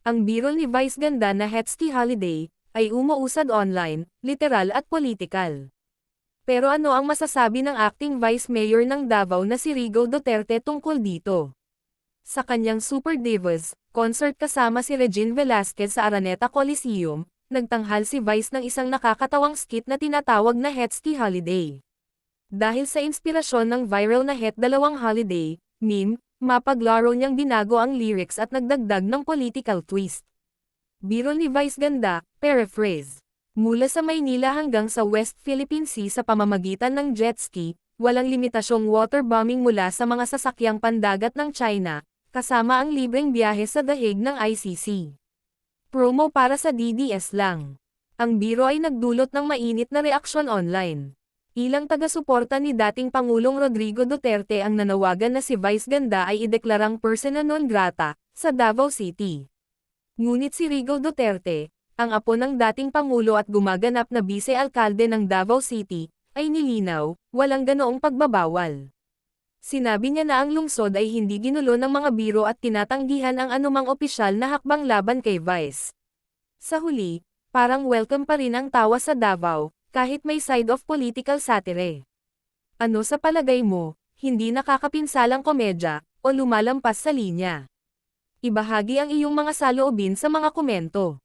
Ang biro ni Vice Ganda na Hetsky Holiday, ay umuusad online, literal at politikal. Pero ano ang masasabi ng acting Vice Mayor ng Davao na si Rigo Duterte tungkol dito? Sa kanyang Super Divas, concert kasama si Regine Velasquez sa Araneta Coliseum, nagtanghal si Vice ng isang nakakatawang skit na tinatawag na Hetsky Holiday. Dahil sa inspirasyon ng viral na Het Dalawang Holiday, meme, mapaglaro niyang binago ang lyrics at nagdagdag ng political twist. Biro ni Vice Ganda, paraphrase. Mula sa Maynila hanggang sa West Philippine Sea sa pamamagitan ng jet ski, walang limitasyong waterbombing mula sa mga sasakyang pandagat ng China, kasama ang libreng biyahe sa dahig ng ICC. Promo para sa DDS lang. Ang biro ay nagdulot ng mainit na reaksyon online. Ilang taga-suporta ni dating Pangulong Rodrigo Duterte ang nanawagan na si Vice Ganda ay ideklarang persona non grata sa Davao City. Ngunit si Rigo Duterte, ang apo ng dating Pangulo at gumaganap na bise-alkalde ng Davao City, ay nilinaw, walang ganoong pagbabawal. Sinabi niya na ang lungsod ay hindi ginulo ng mga biro at tinatanggihan ang anumang opisyal na hakbang laban kay Vice. Sa huli, parang welcome pa rin ang tawa sa Davao, kahit may side of political satire. Ano sa palagay mo, hindi nakakapinsalang komedya, o lumalampas sa linya? Ibahagi ang iyong mga saloobin sa mga komento.